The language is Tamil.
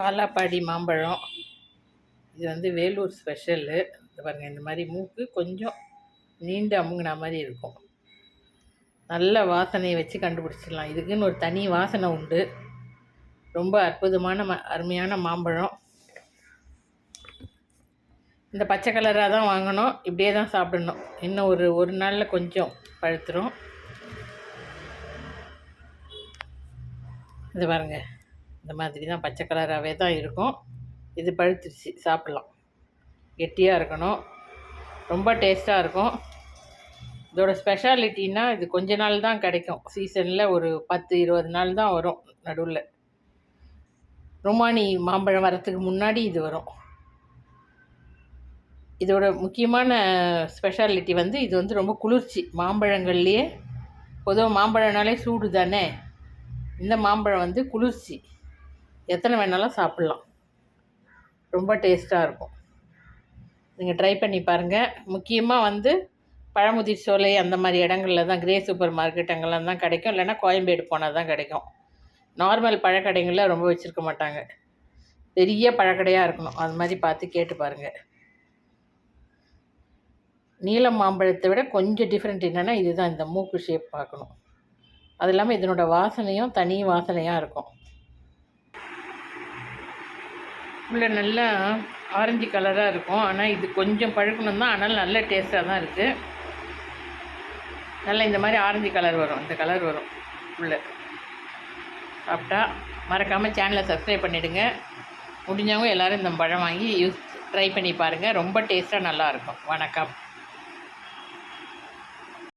காலாப்பாடி மாம்பழம். இது வந்து வேலூர் ஸ்பெஷலு இது பாருங்கள் இந்த மாதிரி மூக்கு கொஞ்சம் நீண்டு அமுங்கின மாதிரி இருக்கும். நல்ல வாசனையை வச்சு கண்டுபிடிச்சிடலாம். இதுக்குன்னு ஒரு தனி வாசனை உண்டு. ரொம்ப அற்புதமான ம அருமையான மாம்பழம். இந்த பச்சை கலராக தான் வாங்கணும். இப்படியே தான் சாப்பிடணும். இன்னும் ஒரு ஒரு நாளில் கொஞ்சம் பழுத்துரும். இது பாருங்கள் இந்த மாதிரி தான் பச்சை கலராகவே தான் இருக்கும். இது பழுத்துருச்சு சாப்பிட்லாம். கெட்டியாக இருக்கணும். ரொம்ப டேஸ்ட்டாக இருக்கும். இதோட ஸ்பெஷாலிட்டின்னா இது கொஞ்ச நாள் தான் கிடைக்கும். சீசனில் ஒரு பத்து இருபது நாள் தான் வரும் நடுவில். ரொமானி மாம்பழம் வரத்துக்கு முன்னாடி இது வரும். இதோட முக்கியமான ஸ்பெஷாலிட்டி வந்து இது வந்து ரொம்ப குளிர்ச்சி. மாம்பழங்கள்லேயே பொதுவாக மாம்பழம்னாலே சூடு தானே இந்த மாம்பழம் வந்து குளிர்ச்சி. எத்தனை வேணாலும் சாப்பிட்லாம். ரொம்ப டேஸ்ட்டாக இருக்கும். நீங்கள் ட்ரை பண்ணி பாருங்கள் முக்கியமாக வந்து பழமுதிர் சோலை அந்த மாதிரி இடங்களில் தான் கிரே சூப்பர் மார்க்கெட் அங்கெல்லாம் தான் கிடைக்கும். இல்லைன்னா கோயம்பேடு போனால் தான் கிடைக்கும். நார்மல் பழக்கடைங்களில் ரொம்ப வச்சுருக்க மாட்டாங்க. பெரிய பழக்கடையாக இருக்கணும். அது மாதிரி பார்த்து கேட்டு பாருங்கள் நீலம் மாம்பழத்தை விட கொஞ்சம் டிஃப்ரெண்ட் என்னென்னா இதுதான் இந்த மூக்கு ஷேப் பார்க்கணும். அது இல்லாமல் இதனோட வாசனையும் தனி வாசனையாக இருக்கும். உள்ள நல்லா ஆரஞ்சு கலராக இருக்கும். ஆனால் இது கொஞ்சம் பழுக்கணும் தான் ஆனால் நல்ல டேஸ்ட்டாக தான் இருக்குது நல்லா இந்த மாதிரி ஆரஞ்சு கலர் வரும். இந்த கலர் வரும் உள்ளே. சாப்பிட்டா மறக்காமல் சேனலை சப்ஸ்கிரைப் பண்ணிவிடுங்க முடிஞ்சவங்க எல்லோரும் இந்த பழம் வாங்கி யூஸ் ட்ரை பண்ணி பாருங்கள் ரொம்ப டேஸ்ட்டாக நல்லாயிருக்கும் வணக்கம்.